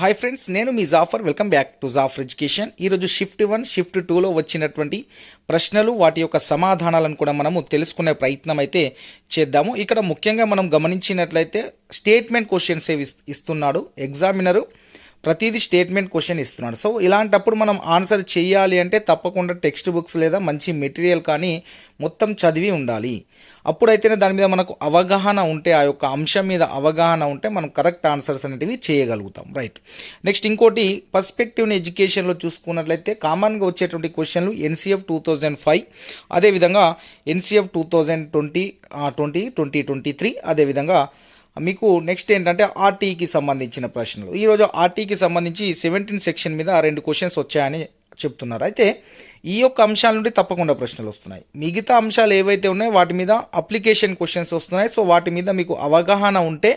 Hi friends నేను మీ Jafar welcome back to Jafar education ఈరోజు shift one shift టూలో వచ్చినటువంటి ప్రశ్నలు వాటి యొక్క సమాధానాలను కూడా మనము తెలుసుకునే ప్రయత్నం అయితే చేద్దాము. ఇక్కడ ముఖ్యంగా మనం గమనించినట్లయితే స్టేట్మెంట్ క్వశ్చన్స్ ఇస్తున్నాడు. ఎగ్జామినరు ప్రతిదీ స్టేట్మెంట్ క్వశ్చన్ ఇస్తున్నాడు. సో ఇలాంటప్పుడు మనం ఆన్సర్ చేయాలి అంటే తప్పకుండా టెక్స్ట్ బుక్స్ లేదా మంచి మెటీరియల్ కానీ మొత్తం చదివి ఉండాలి. అప్పుడైతేనే దాని మీద మనకు అవగాహన ఉంటే ఆ యొక్క అంశం మీద అవగాహన ఉంటే మనం కరెక్ట్ ఆన్సర్స్ అనేటివి చేయగలుగుతాం. రైట్ నెక్స్ట్ ఇంకోటి పర్స్పెక్టివ్ ఎడ్యుకేషన్లో చూసుకున్నట్లయితే కామన్గా వచ్చేటువంటి questions NCF two thousand five అదేవిధంగా NCF two thousand twenty twenty twenty twenty three అదేవిధంగా మీకు నెక్స్ట్ ఏంటంటే ఆర్టీకి సంబంధించిన ప్రశ్నలు. ఈరోజు ఆర్టీకి సంబంధించి సెవెంటీన్ సెక్షన్ మీద రెండు క్వశ్చన్స్ వచ్చాయని చెప్తున్నారు. అయితే ఈ యొక్క అంశాల నుండి తప్పకుండా ప్రశ్నలు వస్తున్నాయి. మిగతా అంశాలు ఏవైతే ఉన్నాయో వాటి మీద అప్లికేషన్ క్వశ్చన్స్ వస్తున్నాయి. సో వాటి మీద మీకు అవగాహన ఉంటే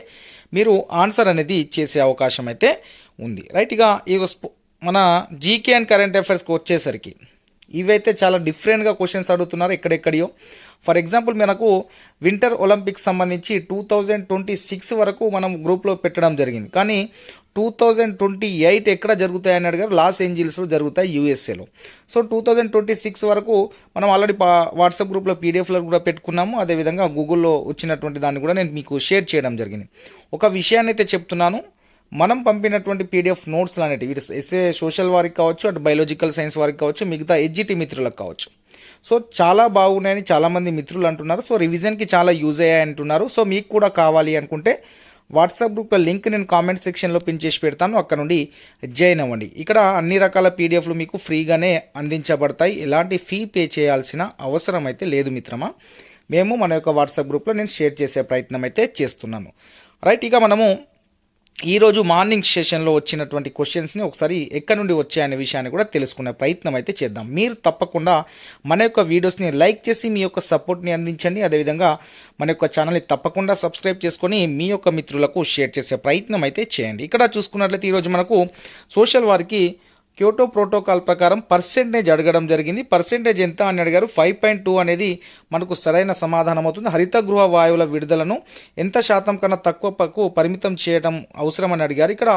మీరు ఆన్సర్ అనేది చేసే అవకాశం అయితే ఉంది. రైట్ ఇక ఈ మన జీకే అండ్ కరెంట్ అఫైర్స్కి వచ్చేసరికి ఇవైతే చాలా డిఫరెంట్గా క్వశ్చన్స్ అడుగుతున్నారు. ఎక్కడెక్కడియో ఫర్ ఎగ్జాంపుల్ మనకు వింటర్ ఒలింపిక్స్ సంబంధించి టూ థౌజండ్ ట్వంటీ సిక్స్ వరకు మనం గ్రూప్లో పెట్టడం జరిగింది. కానీ టూ థౌజండ్ ట్వంటీ ఎయిట్ ఎక్కడ జరుగుతాయని అడిగారు లాస్ ఏంజిల్స్లో జరుగుతాయి యూఎస్ఏలో. So two thousand twenty six వరకు మనం ఆల్రెడీ వాట్సాప్ గ్రూప్లో పీడిఎఫ్లో కూడా పెట్టుకున్నాము. అదేవిధంగా గూగుల్లో వచ్చినటువంటి దాన్ని కూడా నేను మీకు షేర్ చేయడం జరిగింది. ఒక విషయాన్ని అయితే చెప్తున్నాను. మనం పంపినటువంటి పీడిఎఫ్ నోట్స్ అనేటివి ఇటు ఎస్ఏ సోషల్ వారికి కావచ్చు అటు బయాలజికల్ సైన్స్ వారికి కావచ్చు మిగతా ఎడ్జిటి మిత్రులకు కావచ్చు. సో చాలా బాగున్నాయని చాలామంది మిత్రులు అంటున్నారు. సో రివిజన్కి చాలా యూజ్ అయ్యాయి అంటున్నారు. సో మీకు కూడా కావాలి అనుకుంటే వాట్సాప్ గ్రూప్ లింక్ నేను కామెంట్ సెక్షన్లో పిన్ చేసి పెడతాను. అక్కడ నుండి జాయిన్ అవ్వండి. ఇక్కడ అన్ని రకాల పీడిఎఫ్లు మీకు ఫ్రీగానే అందించబడతాయి. ఎలాంటి ఫీ పే చేయాల్సిన అవసరం అయితే లేదు మిత్రమా. మేము మన యొక్క వాట్సాప్ గ్రూప్లో నేను షేర్ చేసే ప్రయత్నం అయితే చేస్తున్నాను. రైట్ ఇక మనము ఈరోజు మార్నింగ్ సెషన్లో వచ్చినటువంటి క్వశ్చన్స్ని ఒకసారి ఎక్కడి నుండి వచ్చాయనే విషయాన్ని కూడా తెలుసుకునే ప్రయత్నం అయితే చేద్దాం. మీరు తప్పకుండా మన యొక్క వీడియోస్ని లైక్ చేసి మీ యొక్క సపోర్ట్ని అందించండి. అదేవిధంగా మన యొక్క ఛానల్ని తప్పకుండా సబ్స్క్రైబ్ చేసుకొని మీ యొక్క మిత్రులకు షేర్ చేసే ప్రయత్నం అయితే చేయండి. ఇక్కడ చూసుకున్నట్లయితే ఈరోజు మనకు సోషల్ వారికి క్యోటో ప్రోటోకాల్ ప్రకారం పర్సెంటేజ్ అడగడం జరిగింది. పర్సెంటేజ్ ఎంత అని అడిగారు. ఫైవ్ పాయింట్ టూ అనేది మనకు సరైన సమాధానం అవుతుంది. హరిత గృహ వాయువుల విడుదలను ఎంత శాతం కన్నా తక్కువకు పరిమితం చేయడం అవసరం అని అడిగారు. ఇక్కడ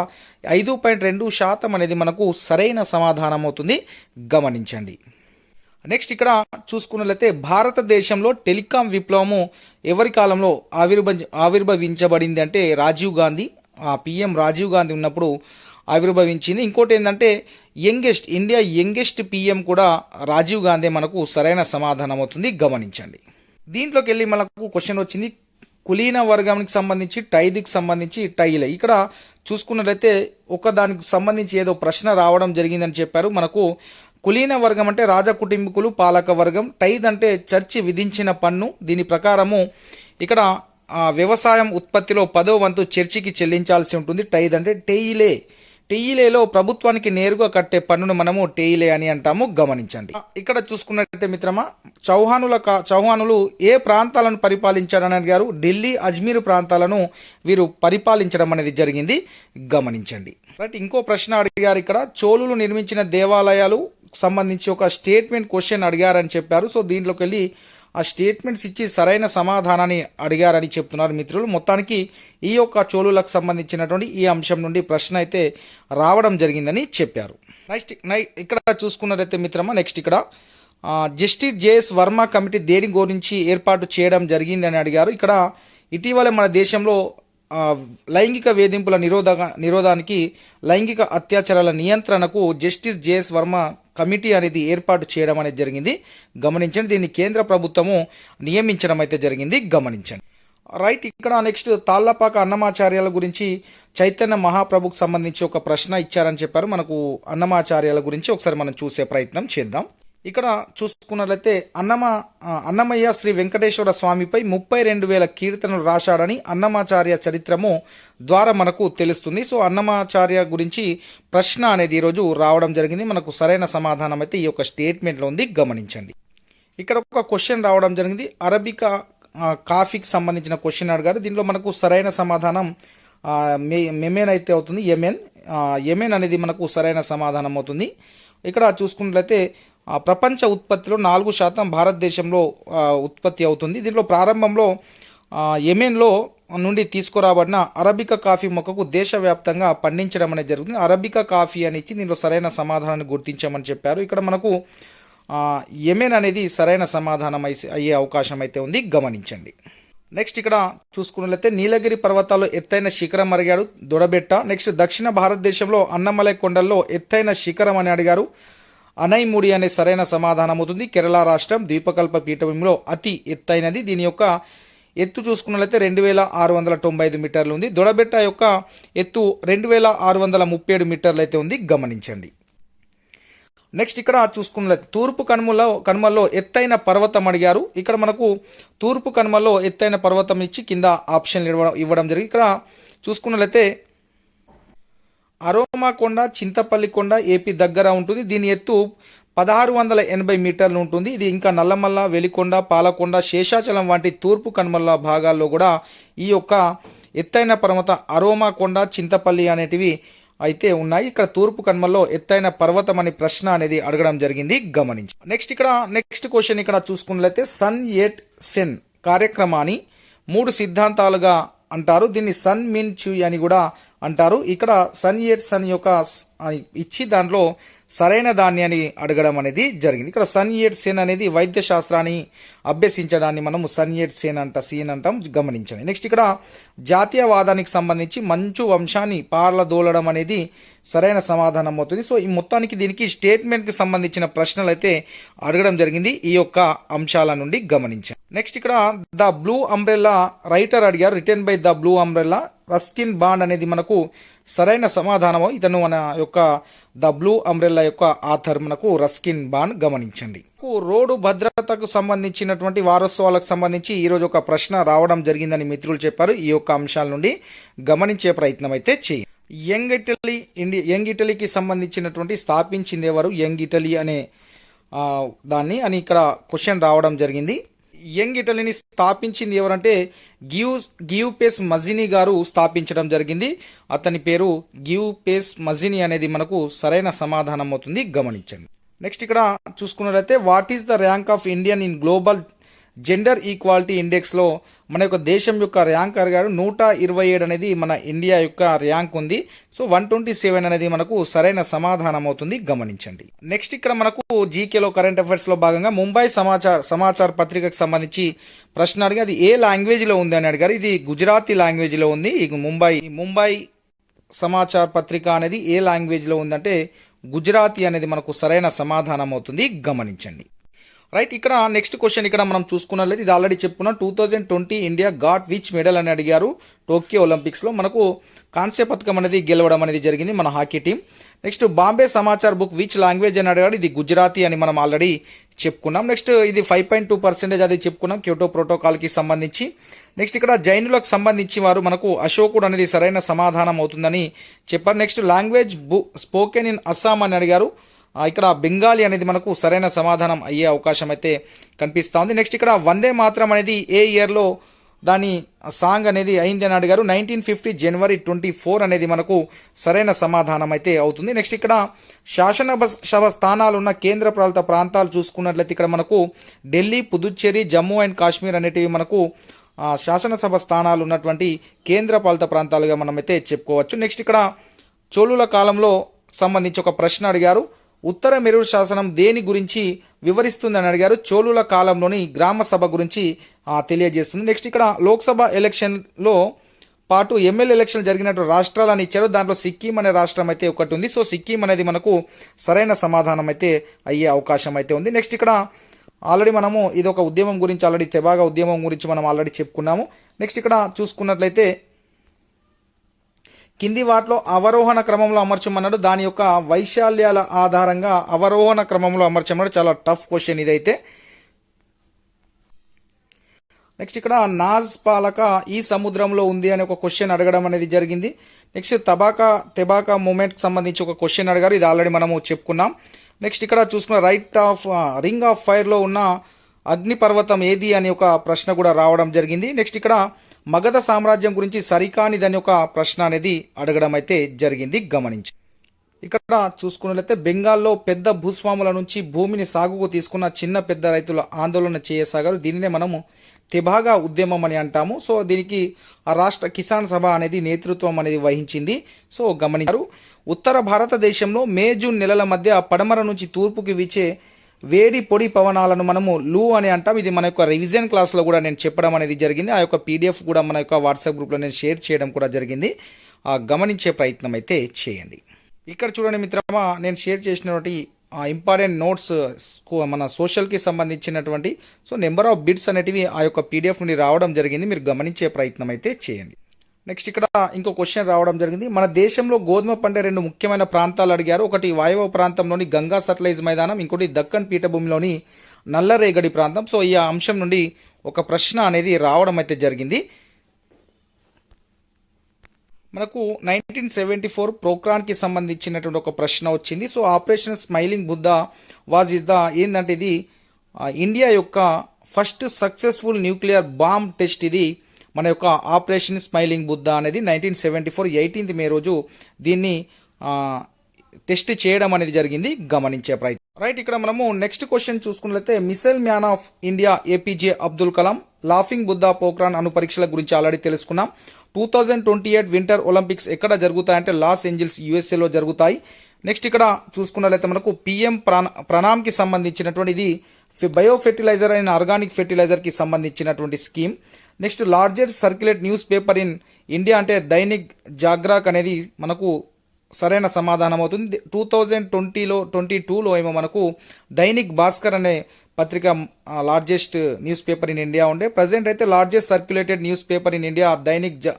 ఐదు పాయింట్ రెండు శాతం అనేది మనకు సరైన సమాధానం అవుతుంది. గమనించండి. నెక్స్ట్ ఇక్కడ చూసుకున్నట్లయితే భారతదేశంలో టెలికాం విప్లవము ఎవరి కాలంలో ఆవిర్భ ఆవిర్భవించబడింది అంటే రాజీవ్ గాంధీ. ఆ పిఎం రాజీవ్ గాంధీ ఉన్నప్పుడు ఆవిర్భవించింది. ఇంకోటి ఏంటంటే యంగెస్ట్ ఇండియా యంగెస్ట్ పిఎం కూడా రాజీవ్ గాంధీ మనకు సరైన సమాధానం అవుతుంది. గమనించండి. దీంట్లోకి వెళ్ళి మనకు క్వశ్చన్ వచ్చింది. కులీన వర్గానికి సంబంధించి టైదికి సంబంధించి టైలే. ఇక్కడ చూసుకున్నట్లయితే ఒక దానికి సంబంధించి ఏదో ప్రశ్న రావడం జరిగిందని చెప్పారు. మనకు కులీన వర్గం అంటే రాజ కుటుంబీకులు పాలక వర్గం. టైద్ అంటే చర్చి విధించిన పన్ను. దీని ప్రకారము ఇక్కడ వ్యవసాయం ఉత్పత్తిలో పదో వంతు చర్చికి చెల్లించాల్సి ఉంటుంది. టైద్ అంటే టెయిలే టెయిలేలో ప్రభుత్వానికి నేరుగా కట్టే పన్నును మనము టెయిలే అని అంటాము. గమనించండి. ఇక్కడ చూసుకున్నట్లయితే మిత్రమా చౌహానుల చౌహానులు ఏ ప్రాంతాలను పరిపాలించారని అడిగారు. ఢిల్లీ అజ్మీర్ ప్రాంతాలను వీరు పరిపాలించడం అనేది జరిగింది. గమనించండి. రైట్ ఇంకో ప్రశ్న అడిగారు ఇక్కడ. చోళులు నిర్మించిన దేవాలయాలు సంబంధించి ఒక స్టేట్మెంట్ క్వశ్చన్ అడిగారని చెప్పారు. సో దీంట్లోకి వెళ్ళి ఆ స్టేట్మెంట్స్ ఇచ్చి సరైన సమాధానాన్ని అడిగారని చెప్తున్నారు మిత్రులు. మొత్తానికి ఈ యొక్క చోళులకు సంబంధించినటువంటి ఈ అంశం నుండి ప్రశ్న అయితే రావడం జరిగిందని చెప్పారు. నెక్స్ట్ ఇక్కడ చూసుకున్నట్లయితే మిత్రమా నెక్స్ట్ ఇక్కడ జస్టిస్ జేఎస్ వర్మ కమిటీ దేని గురించి ఏర్పాటు చేయడం జరిగిందని అడిగారు. ఇక్కడ ఇటీవల మన దేశంలో లైంగిక వేధింపుల నిరోధ నిరోధానికి లైంగిక అత్యాచారాల నియంత్రణకు జస్టిస్ జేఎస్ వర్మ కమిటీ అనేది ఏర్పాటు చేయడం అనేది జరిగింది. గమనించండి దీన్ని కేంద్ర ప్రభుత్వము నియమించడం అయితే జరిగింది. గమనించండి. రైట్ ఇక్కడ నెక్స్ట్ తాళ్ళపాక అన్నమాచార్యాల గురించి చైతన్య మహాప్రభుకు సంబంధించి ఒక ప్రశ్న ఇచ్చారని చెప్పారు. మనకు అన్నమాచార్యాల గురించి ఒకసారి మనం చూసే ప్రయత్నం చేద్దాం. ఇక్కడ చూసుకున్నట్లయితే అన్నమ అన్నమయ్య శ్రీ వెంకటేశ్వర స్వామిపై ముప్పై రెండు వేల కీర్తనలు రాశాడని అన్నమాచార్య చరిత్రము ద్వారా మనకు తెలుస్తుంది. సో అన్నమాచార్య గురించి ప్రశ్న అనేది ఈరోజు రావడం జరిగింది. మనకు సరైన సమాధానం అయితే ఈ యొక్క స్టేట్మెంట్లో ఉంది. గమనించండి. ఇక్కడ ఒక క్వశ్చన్ రావడం జరిగింది. అరబికా కాఫీకి సంబంధించిన క్వశ్చన్ అడిగారు. దీంట్లో మనకు సరైన సమాధానం మె- మెమెన్ అయితే అవుతుంది. ఎమెన్ ఎమెన్ అనేది మనకు సరైన సమాధానం అవుతుంది. ఇక్కడ చూసుకున్నట్లయితే ప్రపంచ ఉత్పత్తిలో నాలుగు శాతం భారతదేశంలో ఉత్పత్తి అవుతుంది. దీంట్లో ప్రారంభంలో యెమెన్లో నుండి తీసుకురాబడిన అరబికా కాఫీ మొక్కకు దేశవ్యాప్తంగా పండించడం అనేది జరుగుతుంది. అరబికా కాఫీ అని ఇచ్చి దీనిలో సరైన సమాధానాన్ని గుర్తించామని చెప్పారు. ఇక్కడ మనకు యెమెన్ అనేది సరైన సమాధానం అయి- అయ్యే అవకాశం అయితే ఉంది. గమనించండి. నెక్స్ట్ ఇక్కడ చూసుకున్నట్లయితే నీలగిరి పర్వతాల్లో ఎత్తైన శిఖరం అడిగాడు దొడబెట్ట. నెక్స్ట్ దక్షిణ భారతదేశంలో అన్నమలై కొండల్లో ఎత్తైన శిఖరం అని అడిగారు. అనైముడి అనే సరైన సమాధానం అవుతుంది. కేరళ రాష్ట్రం ద్వీపకల్ప పీఠభూమిలో అతి ఎత్తైనది. దీని యొక్క ఎత్తు చూసుకున్నట్లయితే రెండు వేల ఆరు వందల తొంభై ఐదు మీటర్లు ఉంది. దొడబెట్ట యొక్క ఎత్తు రెండు వేల ఆరు వందల ముప్పై ఏడు మీటర్లు అయితే ఉంది. గమనించండి. నెక్స్ట్ ఇక్కడ చూసుకున్నట్లయితే తూర్పు కనుమలో కనుమల్లో ఎత్తైన పర్వతం అడిగారు. ఇక్కడ మనకు తూర్పు కనుమల్లో ఎత్తైన పర్వతం ఇచ్చి కింద ఆప్షన్లు ఇవ్వడం ఇవ్వడం జరిగింది. ఇక్కడ చూసుకున్నట్లయితే అరోమా కొండ చింతపల్లి కొండ ఏపీ దగ్గర ఉంటుంది. దీని ఎత్తు పదహారు వందల ఎనభై మీటర్లు ఉంటుంది. ఇది ఇంకా నల్లమల్ల వెలికొండ పాలకొండ శేషాచలం వంటి తూర్పు కనుమల్ల భాగాల్లో కూడా ఈ యొక్క ఎత్తైన పర్వత అరోమా కొండ చింతపల్లి అనేటివి అయితే ఉన్నాయి. ఇక్కడ తూర్పు కనుమల్లో ఎత్తైన పర్వతం అనే ప్రశ్న అనేది అడగడం జరిగింది. గమనించి. నెక్స్ట్ ఇక్కడ నెక్స్ట్ క్వశ్చన్ ఇక్కడ చూసుకున్నట్లయితే సన్ ఎట్ సెన్ కార్యక్రమాన్ని మూడు సిద్ధాంతాలుగా అంటారు. దీన్ని సన్ మిన్ చూ అని కూడా అంటారు. ఇక్కడ సన్ ఎయిట్ సన్ యొక్క ఇచ్చి దాంట్లో సరైన దాన్ని అని అడగడం అనేది జరిగింది. ఇక్కడ సన్ ఎట్ సేన్ అనేది వైద్య శాస్త్రాన్ని అభ్యసించడాన్ని మనము సన్ ఎట్ సేన్ అంట సీన్ అంటాం గమనించండి. నెక్స్ట్ ఇక్కడ జాతీయవాదానికి సంబంధించి మంచు వంశాన్ని పార్లదోలడం అనేది సరైన సమాధానం అవుతుంది. సో ఈ మొత్తానికి దీనికి స్టేట్మెంట్కి సంబంధించిన ప్రశ్నలు అయితే అడగడం జరిగింది. ఈ యొక్క అంశాల నుండి గమనించాం నెక్స్ట్ ఇక్కడ ద బ్లూ అంబ్రెల్లా రైటర్ అడిగారు written by the blue umbrella Ruskin Bond అనేది మనకు సరైన సమాధానము ఇతను మన యొక్క ద బ్లూ అంబ్రెల్లా యొక్క ఆ మనకు రస్కిన్ బాండ్ గమనించండి. రోడ్డు భద్రతకు సంబంధించినటువంటి వారోత్సవాలకు సంబంధించి ఈరోజు ఒక ప్రశ్న రావడం జరిగిందని మిత్రులు చెప్పారు. ఈ యొక్క అంశాల నుండి గమనించే ప్రయత్నం అయితే చేయండి. యంగ్ ఇటలీ ఇండి యంగ్ ఇటలీకి సంబంధించినటువంటి స్థాపించింది ఎవరు? యంగ్ ఇటలీ అనే దాన్ని అని ఇక్కడ క్వశ్చన్ రావడం జరిగింది. యంగ్ ఇటలీని స్థాపించింది ఎవరంటే గివ్స్ గివ్ పేస్ మజినీ గారు స్థాపించడం జరిగింది. అతని పేరు గియూపేస్ మజినీ అనేది మనకు సరైన సమాధానం అవుతుంది. గమనించండి. నెక్స్ట్ ఇక్కడ చూసుకున్నట్లయితే what is the rank of Indian in global gender equality ఇండెక్స్లో మన యొక్క దేశం యొక్క ర్యాంక్ అరిగాడు నూట ఇరవై ఏడు అనేది మన ఇండియా యొక్క ర్యాంక్ ఉంది. సో వన్ ట్వంటీ సెవెన్ అనేది మనకు సరైన సమాధానం అవుతుంది. గమనించండి. నెక్స్ట్ ఇక్కడ మనకు జీకేలో కరెంట్ అఫైర్స్లో భాగంగా ముంబై సమాచార సమాచార పత్రికకు సంబంధించి ప్రశ్న అడిగి అది ఏ లాంగ్వేజ్లో ఉంది అని అడిగారు. ఇది గుజరాతీ లాంగ్వేజ్లో ఉంది. ఇక ముంబై ముంబై సమాచార పత్రిక అనేది ఏ లాంగ్వేజ్లో ఉందంటే గుజరాతీ అనేది మనకు సరైన సమాధానం అవుతుంది. గమనించండి. రైట్ ఇక్కడ నెక్స్ట్ క్వశ్చన్ ఇక్కడ మనం చూసుకున్నట్లయితే ఇది ఆల్రెడీ చెప్పుకున్నాం two thousand twenty India got which medal అని అడిగారు. టోక్యో ఒలింపిక్స్లో మనకు కాంస్య పథకం అనేది గెలవడం అనేది జరిగింది మన hockey team next Bombay Samachar book which language అని అడిగాడు ఇది గుజరాతీ అని మనం ఆల్రెడీ చెప్పుకున్నాం. నెక్స్ట్ ఇది ఫైవ్ పాయింట్ టూ పర్సెంటేజ్ అది చెప్పుకున్నాం క్యోటో ప్రోటోకాల్కి సంబంధించి. నెక్స్ట్ ఇక్కడ జైనులకు సంబంధించి వారు మనకు అశోకుడు అనేది సరైన సమాధానం అవుతుందని చెప్పారు. నెక్స్ట్ లాంగ్వేజ్ బు స్పోకెన్ ఇన్ అస్సాం అని అడిగారు. ఇక్కడ బెంగాలీ అనేది మనకు సరైన సమాధానం అయ్యే అవకాశం అయితే కనిపిస్తూ ఉంది నెక్స్ట్ ఇక్కడ వందే మాత్రం అనేది ఏ ఇయర్లో దాని సాంగ్ అనేది అయింది అని అడిగారు. Nineteen fifty January twenty four అనేది మనకు సరైన సమాధానం అయితే అవుతుంది. నెక్స్ట్ ఇక్కడ శాసనసభ సభ స్థానాలు ఉన్న కేంద్ర పాలిత ప్రాంతాలు చూసుకున్నట్లయితే ఇక్కడ మనకు ఢిల్లీ పుదుచ్చేరి జమ్మూ అండ్ కాశ్మీర్ అనేటివి మనకు శాసనసభ స్థానాలు ఉన్నటువంటి కేంద్ర పాలిత ప్రాంతాలుగా మనమైతే చెప్పుకోవచ్చు. నెక్స్ట్ ఇక్కడ చోళుల కాలంలో సంబంధించి ఒక ప్రశ్న అడిగారు. ఉత్తర మెరూరు శాసనం దేని గురించి వివరిస్తుందని అడిగారు? చోళుల కాలంలోని గ్రామ సభ గురించి తెలియజేస్తుంది. నెక్స్ట్ ఇక్కడ లోక్సభ ఎలక్షన్లో పాటు ఎమ్మెల్యే ఎలక్షన్ జరిగినట్టు రాష్ట్రాలని ఇచ్చారు. దాంట్లో సిక్కిం అనే రాష్ట్రం అయితే ఒకటి ఉంది. సో సిక్కిం అనేది మనకు సరైన సమాధానం అయితే అయ్యే అవకాశం అయితే ఉంది. నెక్స్ట్ ఇక్కడ ఆల్రెడీ మనము ఇది ఒక ఉద్యమం గురించి ఆల్రెడీ తెబాగా ఉద్యమం గురించి మనం ఆల్రెడీ చెప్పుకున్నాము. నెక్స్ట్ ఇక్కడ చూసుకున్నట్లయితే కింది వాటిలో అవరోహణ క్రమంలో అమర్చమన్నాడు. దాని యొక్క వైశాల్యాల ఆధారంగా అవరోహణ క్రమంలో అమర్చమన్నాడు. చాలా టఫ్ క్వశ్చన్ ఇదైతే. నెక్స్ట్ ఇక్కడ నాజ్ పాలక ఈ సముద్రంలో ఉంది అని ఒక క్వశ్చన్ అడగడం అనేది జరిగింది. నెక్స్ట్ తబాకా తెబాకా మూమెంట్కి సంబంధించి ఒక క్వశ్చన్ అడిగారు. ఇది ఆల్రెడీ మనము చెప్పుకున్నాం. నెక్స్ట్ ఇక్కడ చూసుకున్న రైట్ ఆఫ్ రింగ్ ఆఫ్ ఫైర్లో ఉన్న అగ్నిపర్వతం ఏది అని ఒక ప్రశ్న కూడా రావడం జరిగింది. నెక్స్ట్ ఇక్కడ మగధ సామ్రాజ్యం గురించి సరికానిదని ఒక ప్రశ్న అనేది అడగడం అయితే జరిగింది. గమనించి. ఇక్కడ చూసుకున్నట్లయితే బెంగాల్లో పెద్ద భూస్వాముల నుంచి భూమిని సాగుకు తీసుకున్న చిన్న పెద్ద రైతుల ఆందోళన చేయసాగారు. దీనినే మనము తెబాగా ఉద్యమం అని అంటాము. సో దీనికి ఆ రాష్ట్ర కిసాన్ సభ అనేది నేతృత్వం అనేది వహించింది. సో గమనించారు. ఉత్తర భారతదేశంలో మే జూన్ నెలల మధ్య పడమర నుంచి తూర్పుకి వీచే వేడి పొడి పవనాలను మనము లూ అని అంటాం. ఇది మన యొక్క రివిజన్ క్లాస్లో కూడా నేను చెప్పడం అనేది జరిగింది. ఆ యొక్క పీడిఎఫ్ కూడా మన యొక్క వాట్సాప్ గ్రూప్లో నేను షేర్ చేయడం కూడా జరిగింది. ఆ గమనించే ప్రయత్నం అయితే చేయండి. ఇక్కడ చూడండి మిత్రమా నేను షేర్ చేసినటువంటి ఆ ఇంపార్టెంట్ నోట్స్ మన సోషల్కి సంబంధించినటువంటి సో నెంబర్ ఆఫ్ బిట్స్ అనేటివి ఆ యొక్క పీడిఎఫ్ నుండి రావడం జరిగింది. మీరు గమనించే ప్రయత్నం అయితే చేయండి. నెక్స్ట్ ఇక్కడ ఇంకో క్వశ్చన్ రావడం జరిగింది. మన దేశంలో గోధుమ పండే రెండు ముఖ్యమైన ప్రాంతాలు అడిగారు. ఒకటి వాయవ ప్రాంతంలోని గంగా సట్లైజ్ మైదానం ఇంకోటి దక్కన్ పీఠభూమిలోని నల్లరేగడి ప్రాంతం. సో ఈ అంశం నుండి ఒక ప్రశ్న అనేది రావడం అయితే జరిగింది. మనకు నైన్టీన్ సెవెంటీ ఫోర్ ప్రోక్రాన్కి సంబంధించినటువంటి ఒక ప్రశ్న వచ్చింది. So Operation Smiling Buddha was is the ఏంటంటే ఇది ఇండియా యొక్క first successful nuclear bomb test ఇది మన యొక్క ఆపరేషన్ స్మైలింగ్ బుద్ధ అనేది nineteen seventy four eighteenth May రోజు దీన్ని టెస్ట్ చేయడం అనేది జరిగింది. గమనించే ప్రయత్నం. రైట్ ఇక్కడ మనము నెక్స్ట్ క్వశ్చన్ చూసుకున్నట్లయితే missile man of India APJ Abdul Kalam laughing Buddha Pokhran అను పరీక్షల గురించి ఆల్రెడీ తెలుసుకున్నాం. Two thousand twenty eight winter Olympics ఎక్కడ జరుగుతాయంటే లాస్ ఏంజల్స్ యుఎస్ఏలో జరుగుతాయి. నెక్స్ట్ ఇక్కడ చూసుకున్నట్లయితే మనకు పిఎం ప్రాణ ప్రణామ్కి సంబంధించినటువంటి ఇది బయో ఫెర్టిలైజర్ అండ్ ఆర్గానిక్ ఫెర్టిలైజర్కి సంబంధించినటువంటి scheme. Next largest circulate news paper in India అంటే దైనిక్ జాగ్రాక్ అనేది మనకు సరైన సమాధానం అవుతుంది. టూ థౌజండ్ ట్వంటీలో ట్వంటీ టూలో ఏమో మనకు దైనిక్ భాస్కర్ అనే పత్రిక largest news paper in India ఉండే. ప్రజెంట్ అయితే largest circulated news paper in India Dainik జా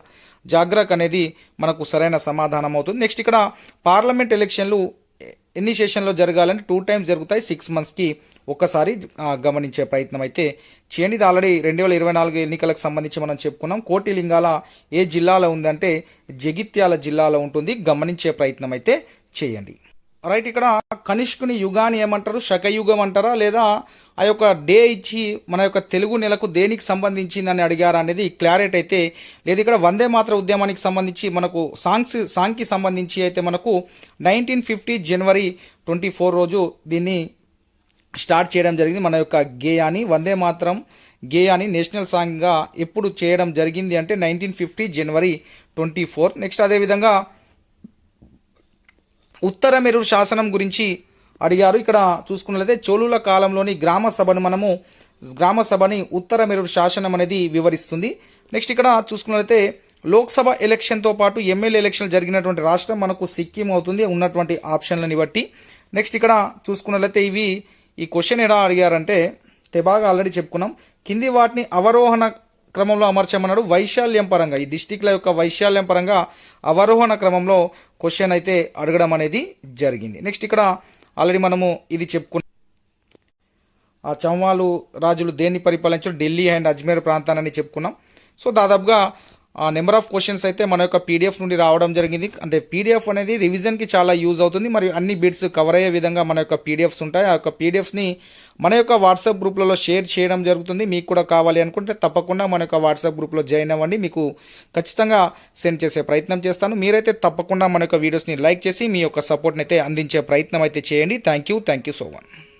జాగ్రక్ అనేది మనకు సరైన సమాధానం అవుతుంది. నెక్స్ట్ ఇక్కడ పార్లమెంట్ ఎలక్షన్లు ఎన్ని సెషన్లో టూ టైమ్స్ జరుగుతాయి. సిక్స్ మంత్స్కి ఒక్కసారి గమనించే ప్రయత్నం అయితే చేయండి ఇది ఆల్రెడీ రెండు వేల ఇరవై నాలుగు ఎన్నికలకు సంబంధించి మనం చెప్పుకున్నాం. కోటిలింగాల ఏ జిల్లాలో ఉందంటే జగిత్యాల జిల్లాలో ఉంటుంది. గమనించే ప్రయత్నం అయితే చేయండి. రైట్ ఇక్కడ కనిష్కుని యుగాన్ని ఏమంటారు? శకయుగం అంటారా? లేదా ఆ యొక్క డే ఇచ్చి మన యొక్క తెలుగు నెలకు దేనికి సంబంధించిందని అడిగారా అనేది క్లారిటీ అయితే లేదు. ఇక్కడ వందే మాత్ర ఉద్యమానికి సంబంధించి మనకు సాంగ్స్ సాంగ్కి సంబంధించి అయితే మనకు nineteen fifty January twenty four రోజు దీన్ని స్టార్ట్ చేయడం జరిగింది మన యొక్క గేయాని. వందే మాత్రం గేయాని నేషనల్ సాంగ్గా ఎప్పుడు చేయడం జరిగింది అంటే nineteen fifty January twenty four. Next అదేవిధంగా ఉత్తర మెరూరు శాసనం గురించి అడిగారు. ఇక్కడ చూసుకున్నట్లయితే చోళుల కాలంలోని గ్రామ సభను మనము గ్రామ సభని ఉత్తర మెరూరు శాసనం అనేది వివరిస్తుంది. నెక్స్ట్ ఇక్కడ చూసుకున్నట్లయితే లోక్సభ ఎలక్షన్తో పాటు ఎమ్మెల్యే ఎలక్షన్ జరిగినటువంటి రాష్ట్రం మనకు సిక్కిం అవుతుంది ఉన్నటువంటి ఆప్షన్లని బట్టి. నెక్స్ట్ ఇక్కడ చూసుకున్నట్లయితే ఇవి ఈ క్వశ్చన్ ఎలా అడిగారంటే తెబాగా ఆల్రెడీ చెప్పుకున్నాం. కింది వాటిని అవరోహణ క్రమంలో అమర్చమన్నాడు వైశాల్యం పరంగా. ఈ డిస్టిక్ల యొక్క వైశాల్యం పరంగా అవరోహణ క్రమంలో క్వశ్చన్ అయితే అడగడం అనేది జరిగింది. నెక్స్ట్ ఇక్కడ ఆల్రెడీ మనము ఇది చెప్పుకున్నాం ఆ చౌమాలు రాజులు దేన్ని పరిపాలించారు? ఢిల్లీ అండ్ అజ్మీర్ ప్రాంతాన్ని చెప్పుకున్నాం. సో దాదాపుగా నెంబర్ ఆఫ్ క్వశ్చన్స్ అయితే మన యొక్క పీడిఎఫ్ నుండి రావడం జరిగింది. అంటే పీడిఎఫ్ అనేది రివిజన్కి చాలా యూజ్ అవుతుంది. మరియు అన్ని బిట్స్ కవర్ అయ్యే విధంగా మన యొక్క పీడిఎఫ్స్ ఉంటాయి. ఆ యొక్క పీడిఎఫ్స్ని మన యొక్క వాట్సాప్ గ్రూప్లలో షేర్ చేయడం జరుగుతుంది. మీకు కూడా కావాలి అనుకుంటే తప్పకుండా మన యొక్క వాట్సాప్ గ్రూప్లో జాయిన్ అవ్వండి. మీకు ఖచ్చితంగా సెండ్ చేసే ప్రయత్నం చేస్తాను. మీరైతే తప్పకుండా మన యొక్క వీడియోస్ని లైక్ చేసి మీ యొక్క సపోర్ట్ని అయితే అందించే ప్రయత్నం అయితే చేయండి. Thank you thank you so much